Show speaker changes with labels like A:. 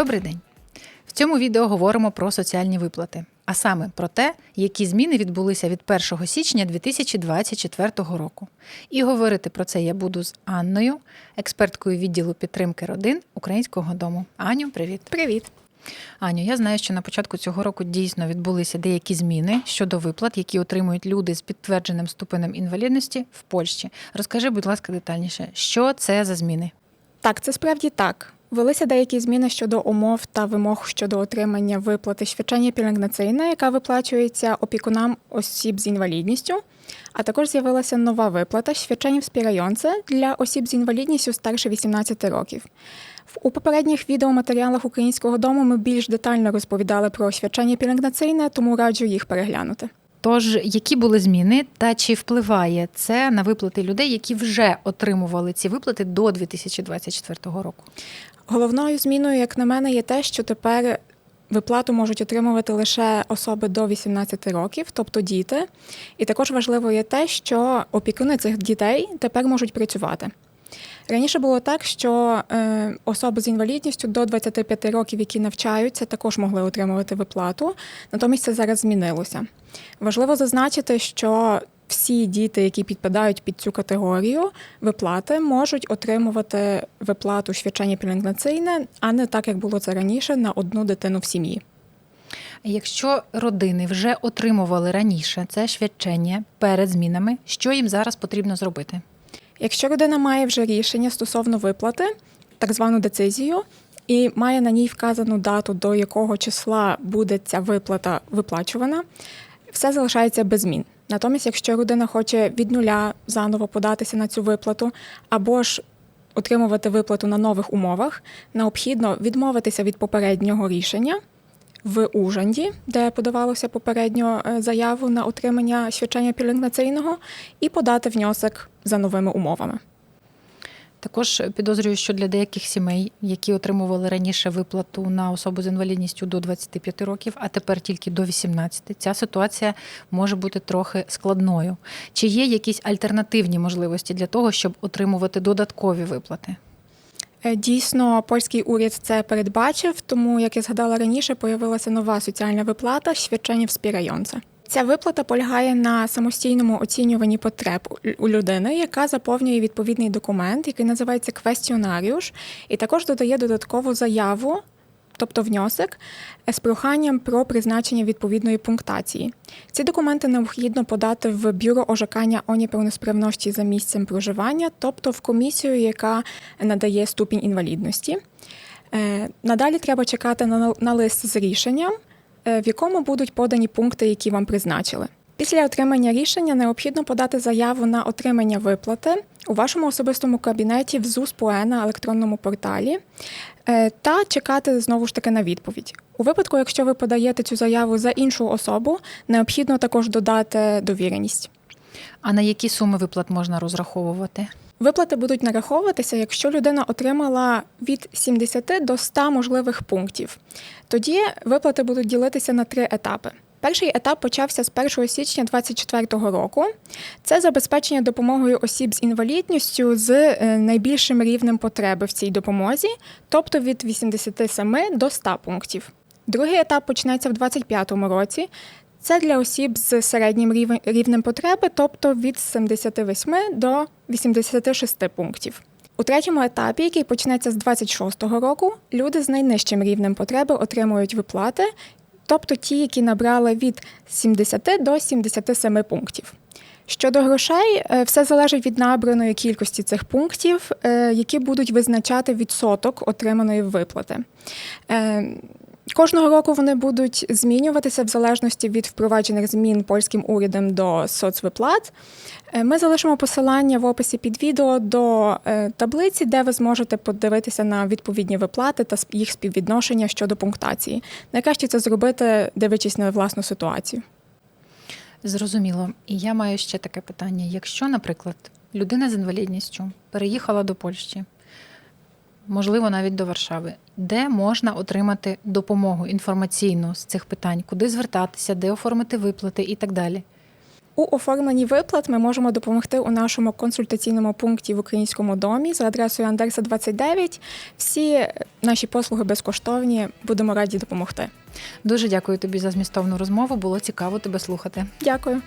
A: Добрий день. В цьому відео говоримо про соціальні виплати, а саме про те, які зміни відбулися від 1 січня 2024 року. І говорити про це я буду з Анною, експерткою відділу підтримки родин Українського дому. Аню, привіт.
B: Привіт.
A: Аню, я знаю, що на початку цього року дійсно відбулися деякі зміни щодо виплат, які отримують люди з підтвердженим ступенем інвалідності в Польщі. Розкажи, будь ласка, детальніше, що це за зміни?
B: Так, це справді так. Велися деякі зміни щодо умов та вимог щодо отримання виплати świadczenia pielęgnacyjne, яка виплачується опікунам осіб з інвалідністю. А також з'явилася нова виплата świadczenie wspierające для осіб з інвалідністю старше 18 років. У попередніх відеоматеріалах українського дому ми більш детально розповідали про świadczenie pielęgnacyjne, тому раджу їх переглянути.
A: Тож, які були зміни, та чи впливає це на виплати людей, які вже отримували ці виплати до 2024 року?
B: Головною зміною, як на мене, є те, що тепер виплату можуть отримувати лише особи до 18 років, тобто діти. І також важливо є те, що опікуни цих дітей тепер можуть працювати. Раніше було так, що е, особи з інвалідністю до 25 років, які навчаються, також могли отримувати виплату. Натомість це зараз змінилося. Важливо зазначити, що всі діти, які підпадають під цю категорію виплати, можуть отримувати виплату świadczenie pielęgnacyjne, а не так, як було це раніше, на одну дитину в сім'ї.
A: Якщо родини вже отримували раніше це свідчення перед змінами, що їм зараз потрібно зробити?
B: Якщо родина має вже рішення стосовно виплати, так звану децизію, і має на ній вказану дату, до якого числа буде ця виплата виплачувана, все залишається без змін. Натомість, якщо людина хоче від нуля заново податися на цю виплату, або ж отримувати виплату на нових умовах, необхідно відмовитися від попереднього рішення в Ужанді, де подавалося попередньо е, заяву на отримання свячення пілігнаційного, і подати внесок за новими умовами.
A: Також підозрюю, що для деяких сімей, які отримували раніше виплату на особу з інвалідністю до 25 років, а тепер тільки до 18, ця ситуація може бути трохи складною. Чи є якісь альтернативні можливості для того, щоб отримувати додаткові виплати?
B: Е, Дійсно, польський уряд це передбачив, тому, як я згадала раніше, появилася нова соціальна виплата «Świadczenie wspierające». Ця виплата полягає на самостійному оцінюванні потреб у- людини, яка заповнює відповідний документ, який називається квестіонаріуш, і також додає додаткову заяву, тобто внесок, з проханням про призначення відповідної пунктації. Ці документи необхідно подати в бюро ожакання о за місцем проживання, тобто в комісію, яка надає ступінь інвалідності. Е, Надалі треба чекати на, лист з рішенням, в якому будуть подані пункти, які вам призначили. Після отримання рішення необхідно подати заяву на отримання виплати у вашому особистому кабінеті в ЗУС-ПОЕ на електронному порталі е, та чекати знову ж таки на відповідь. У випадку, якщо ви подаєте цю заяву за іншу особу, необхідно також додати довіреність.
A: А на які суми виплат можна розраховувати?
B: Виплати будуть нараховуватися, якщо людина отримала від 70 до 100 можливих пунктів. Тоді виплати будуть ділитися на три етапи. Перший етап почався з 1 січня 2024 року. Це забезпечення допомогою осіб з інвалідністю з е, найбільшим рівнем потреби в цій допомозі, тобто від 87 до 100 пунктів. Другий етап почнеться в 2025 році. Це для осіб з середнім рівнем потреби, тобто від 78 до 86 пунктів. У третьому етапі, який почнеться з 26-го року, люди з найнижчим рівнем потреби отримують виплати, тобто ті, які набрали від 70 до 77 пунктів. Щодо грошей, е, все залежить від набраної кількості цих пунктів, е, які будуть визначати відсоток отриманої виплати. Кожного року вони будуть змінюватися в залежності від впроваджених змін польським урядом до соцвиплат. Е, Ми залишимо посилання в описі під відео до е, таблиці, де ви зможете подивитися на відповідні виплати та їх співвідношення щодо пунктації. Найкраще це зробити, дивлячись на власну ситуацію.
A: Зрозуміло. І я маю ще таке питання: якщо, наприклад, людина з інвалідністю переїхала до Польщі, можливо, навіть до Варшави, де можна отримати допомогу інформаційну з цих питань, куди звертатися, де оформити виплати і так далі.
B: У оформленні виплат ми можемо допомогти у нашому консультаційному пункті в українському домі за адресою Андерса 29. Всі наші послуги безкоштовні. Будемо раді допомогти.
A: Дуже дякую тобі за змістовну розмову. Було цікаво тебе слухати.
B: Дякую.